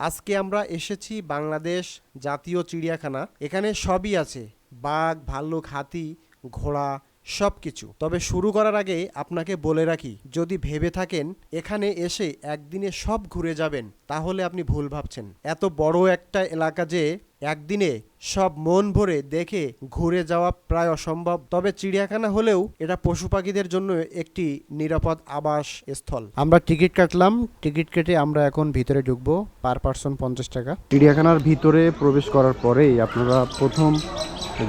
আজকে আমরা এসেছি বাংলাদেশ জাতীয় চিড়িয়াখানা। এখানে সবই আছে। বাঘ, ভাল্লুক, হাতি, ঘোড়া সব কিছু তবে শুরু করার আগে আপনাকে বলে রাখি, যদি ভেবে থাকেন, এখানে এসে একদিনে সব ঘুরে যাবেন, তাহলে আপনি ভুল ভাবছেন। এত বড় একটা এলাকা যে একদিনে সব মন ভরে দেখে ঘুরে যাওয়া প্রায় অসম্ভব। তবে চিড়িয়াখানা হলেও এটা পশু পাখিদের জন্য একটি নিরাপদ আবাস স্থল আমরা টিকিট কাটলাম। টিকিট কেটে আমরা এখন ভিতরে ঢুকবো। পার পার্সন পঞ্চাশ টাকা। চিড়িয়াখানার ভিতরে প্রবেশ করার পরেই আপনারা প্রথম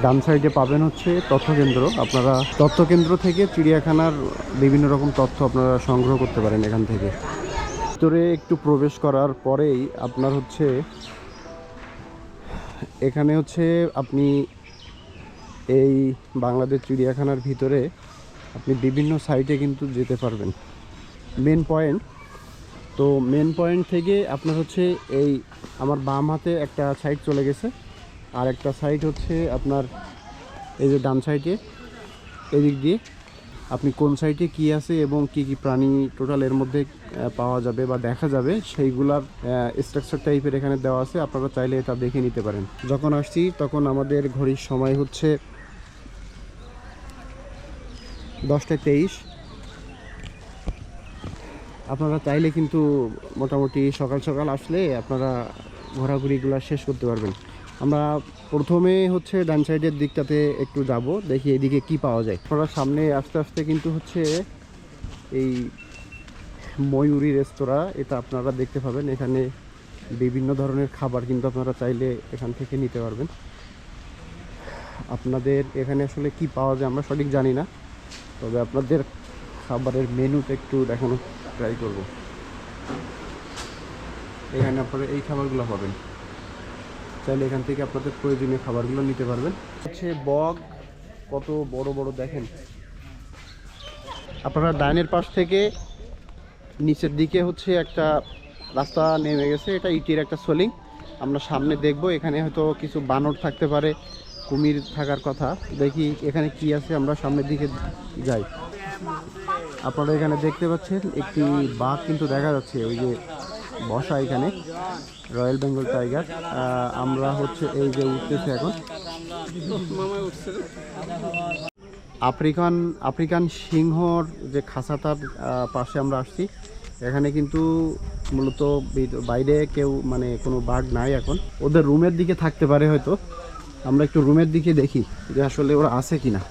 ডান সাইডে পাবেন হচ্ছে তথ্যকেন্দ্র। আপনারা তথ্যকেন্দ্র থেকে চিড়িয়াখানার বিভিন্ন রকম তথ্য আপনারা সংগ্রহ করতে পারেন এখান থেকে। ভিতরে একটু প্রবেশ করার পরেই আপনার হচ্ছে এখানে হচ্ছে আপনি এই বাংলাদেশ চিড়িয়াখানার ভিতরে আপনি বিভিন্ন সাইটে কিন্তু যেতে পারবেন। মেন পয়েন্ট তো মেন পয়েন্ট থেকে আপনার হচ্ছে এই আমার বাম হাতে একটা সাইড চলে গেছে। আর একটা সাইড হচ্ছে আপনার এই যে ডান সাইডে এদিক দিয়ে। আপনি কোন সাইটে কি আছে এবং কি কি প্রাণী টোটাল এর মধ্যে পাওয়া যাবে বা দেখা যাবে, সেইগুলার স্ট্রাকচার টাইপের এখানে দেওয়া আছে। আপনারা চাইলে এটা দেখে নিতে পারেন। যখন আসছি, তখন আমাদের ঘড়ির সময় হচ্ছে দশটা তেইশ। আপনারা চাইলে কিন্তু মোটামুটি সকাল সকাল আসলে আপনারা ঘোরাঘুরিগুলো শেষ করতে পারবেন। আমরা প্রথমে হচ্ছে ডান সাইডের দিকটাতে একটু যাব, দেখি এদিকে কি পাওয়া যায়। আপনারা সামনে আস্তে আস্তে কিন্তু হচ্ছে এই ময়ূরী রেস্তোরাঁ, এটা আপনারা দেখতে পাবেন। এখানে বিভিন্ন ধরনের খাবার কিন্তু আপনারা চাইলে এখান থেকে নিতে পারবেন। আপনাদের এখানে আসলে কি পাওয়া যায় আমরা সঠিক জানি না, তবে আপনাদের খাবারের মেনুটা একটু দেখানো ট্রাই করব। এখানে আপনারা এই খাবারগুলো পাবেন। চাইলে এখান থেকে আপনাদের প্রয়োজনীয় খাবারগুলো নিতে পারবেন। হচ্ছে বগ কত বড় বড় দেখেন। আপনারা ডাইনের পাশ থেকে নিচের দিকে হচ্ছে একটা রাস্তা নেমে গেছে। এটা ইটির একটা সোলিং। আমরা সামনে দেখব, এখানে হয়তো কিছু বানর থাকতে পারে, কুমির থাকার কথা। দেখি এখানে কি আছে, আমরা সামনের দিকে যাই। আপনারা এখানে দেখতে পাচ্ছেন, একটি বাঘ কিন্তু দেখা যাচ্ছে, ওই যে বসা এখানে রয়্যাল বেঙ্গল টাইগার আমরা হচ্ছে এই যে উঠতেছি এখন। আফ্রিকান আফ্রিকান সিংহর যে আহ, পাশে আমরা আসছি। এখানে কিন্তু মূলত বাইরে কেউ মানে কোনো বাঘ নাই এখন। ওদের রুমের দিকে থাকতে পারে হয়তো। আমরা একটু রুমের দিকে দেখি যে আসলে ওরা আছে কিনা।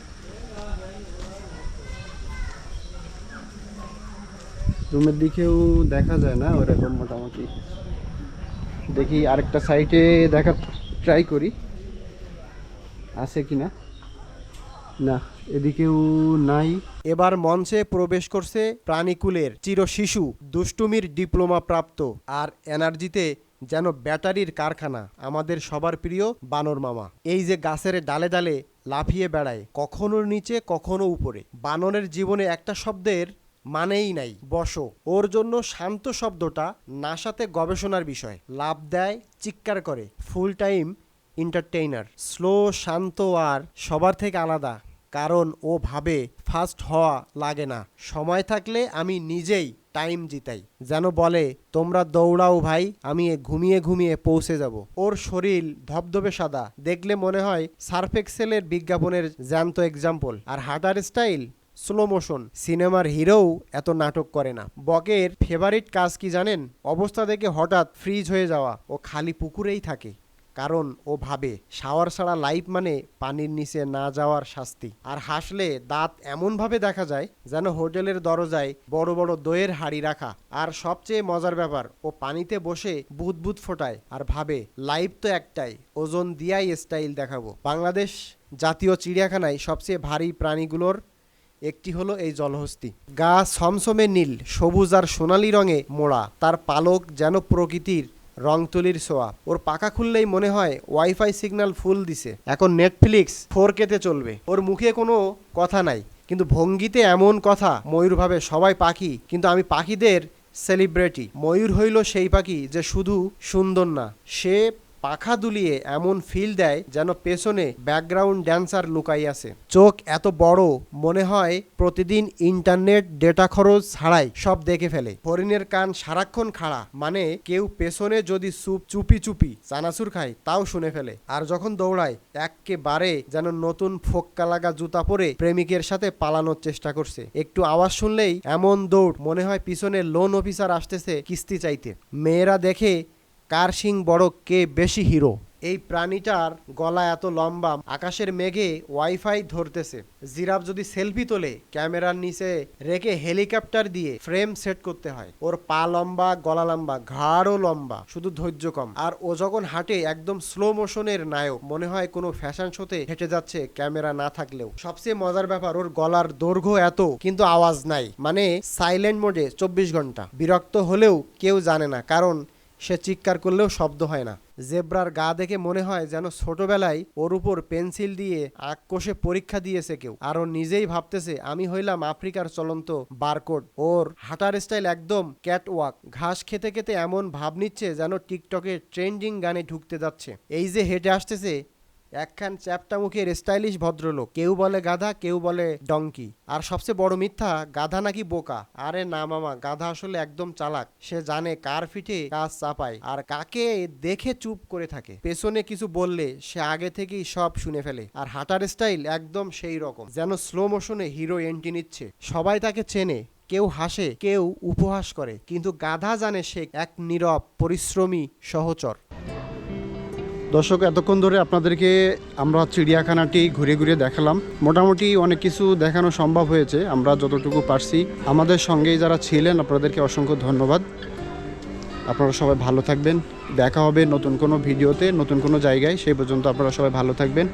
রুমের দিকেও দেখা যায় না, ওরকম মোটামুটি। দেখি আরেকটা সাইটে দেখা ট্রাই করি। আছে কিনা? না, এদিকেও নাই। এবার মঞ্চে প্রবেশ করছে প্রাণীকুলের চির শিশু, দুষ্টুমির ডিপ্লোমা প্রাপ্ত, আর এনার্জিতে যেন ব্যাটারির কারখানা, আমাদের সবার প্রিয় বানর মামা। এই যে গাছের ডালে ডালে লাফিয়ে বেড়ায় কখনো নিচে, কখনো উপরে। বানরের জীবনে একটা শব্দের মানেই নাই। বসো। ওর জন্য শান্ত শব্দটা নাসাতে গবেষণার বিষয়। লাভ দেয়, চিৎকার করে। ফুল টাইম এন্টারটেইনার স্লো শান্ত আর সবার থেকে আলাদা। কারণ ও ভাবে ফাস্ট হওয়া লাগে না। সময় থাকলে আমি নিজেই টাইম জিতাই। যেন বলে, তোমরা দৌড়াও ভাই, আমি ঘুমিয়ে ঘুমিয়ে পৌঁছে যাব। ওর শরীর ধবধবে সাদা। দেখলে মনে হয় সার্ফেক্সেলের বিজ্ঞাপনের জ্যান্ত এক্সাম্পল আর হাঁটার স্টাইল স্লো মোশন সিনেমার হিরোও এত নাটক করে না। বকের ফেভারিট কাজ কি জানেন? অবস্থা দেখে হঠাৎ ফ্রিজ হয়ে যাওয়া। ও খালি পুকুরেই থাকে। কারণ ও ভাবে শাওয়ার ছাড়া লাইফ মানে পানির নিচে না যাওয়ার শাস্তি। আর হাসলে দাঁত এমনভাবে দেখা যায় যেন হোটেলের দরজায় বড় বড় দইয়ের হাড়ি রাখা। আর সবচেয়ে মজার ব্যাপার, ও পানিতে বসে বুদবুদ ফোটায় আর ভাবে লাইফ তো একটাই, ওজন দিয়াই স্টাইল দেখাবো। বাংলাদেশ জাতীয় চিড়িয়াখানায় সবচেয়ে ভারী প্রাণীগুলোর একটি হলো এই জলহস্তি। গা সমসমে নীল, সবুজ আর সোনালি রঙে মোড়া। তার পালক যেন প্রকৃতির রং তুলির ছোঁয়া। ওর পাখা খুললেই মনে হয় ওয়াইফাই সিগন্যাল ফুল দিছে। এখন নেটফ্লিক্স ফোর কেতে চলবে। ওর মুখে কোনো কথা নাই। কিন্তু ভঙ্গিতে এমন কথা ময়ূর ভাবে সবাই পাখি, কিন্তু আমি পাখিদের সেলিব্রিটি ময়ূর হইল সেই পাখি যে শুধু সুন্দর না, সে পাখা দুলিয়ে এমন ফিল দেয় যেন পেছনে ব্যাকগ্রাউন্ড ড্যান্সার লুকাই আছে। চোখ এত বড়, মনে হয় প্রতিদিন ইন্টারনেট ডেটা খরচ ছাড়াই সব দেখে ফেলে। হরিণের কান সারাক্ষণ খাড়া মানে কেউ পেছনে যদি চুপ চুপি চুপি চানাচুর খায়, তাও শুনে ফেলে। আর যখন দৌড়ায় একেবারে যেন নতুন ফোক্কা লাগা জুতা পরে প্রেমিকের সাথে পালানোর চেষ্টা করছে। একটু আওয়াজ শুনলেই এমন দৌড়, মনে হয় পিছনে লোন অফিসার আসতেছে কিস্তি চাইতে। মেয়েরা দেখে কার সিং বড় কে বেশি হিরো? এই প্রাণীটার গলা এত লম্বা, আকাশের মেঘে ওয়াইফাই ধরতেছে। জিরাফ যদি সেলফি তোলে, ক্যামেরার নিচে রেখে হেলিকপ্টার দিয়ে ফ্রেম সেট করতে হয়। ওর পা লম্বা, গলা লম্বা, ঘাড়ও লম্বা, শুধু ধৈর্য কম। আর ও যখন হাঁটে, একদম স্লো মোশনের নায়ক। মনে হয় কোনো ফ্যাশন শোতে হেঁটে যাচ্ছে ক্যামেরা না থাকলেও। সবচেয়ে মজার ব্যাপার, ওর গলার দৈর্ঘ্য এত, কিন্তু আওয়াজ নাই। মানে সাইলেন্ট মোডে চব্বিশ ঘণ্টা। বিরক্ত হলেও কেউ জানে না, কারণ সে চিৎকার করলেও শব্দ হয় না। জেব্রার গা দেখে মনে হয় যেন ছোটবেলায় ওর উপর পেন্সিল দিয়ে আক কষে পরীক্ষা দিয়েছে কেউ। আর ও নিজেই ভাবতেছে, আমি হইলাম আফ্রিকার চলন্ত বারকোড। ওর হাঁটার স্টাইল একদম ক্যাট ওয়াক ঘাস খেতে খেতে এমন ভাব নিচ্ছে যেন টিকটকে ট্রেন্ডিং গানে ঢুকতে যাচ্ছে। এই যে হেঁটে আসতেছে একখান চ্যাপটা মুখের স্টাইলিশ ভদ্রলোক। কেউ বলে গাধা, কেউ বলে ডঙ্কি আর সবচেয়ে বড় মিথ্যা, গাধা নাকি বোকা? আরে না মামা, গাধা আসলে একদম চালাক। সে জানে কার ফিটে কাজ চাপায় আর কাকে দেখে চুপ করে থাকে। পেছনে কিছু বললে সে আগে থেকেই সব শুনে ফেলে। আর হাঁটার স্টাইল একদম সেই রকম, যেন স্লো মোশনে হিরো এন্ট্রি নিচ্ছে। সবাই তাকে চেনে, কেউ হাসে, কেউ উপহাস করে। কিন্তু গাধা জানে সে এক নীরব, পরিশ্রমী, সহচর। দর্শক, এতক্ষণ ধরে আপনাদেরকে আমরা চিড়িয়াখানাটি ঘুরে ঘুরে দেখালাম। মোটামুটি অনেক কিছু দেখানো সম্ভব হয়েছে, আমরা যতটুকু পারছি। আমাদের সঙ্গেই যারা ছিলেন, আপনাদেরকে অসংখ্য ধন্যবাদ। আপনারা সবাই ভালো থাকবেন। দেখা হবে নতুন কোনো ভিডিওতে, নতুন কোনো জায়গায়। সেই পর্যন্ত আপনারা সবাই ভালো থাকবেন।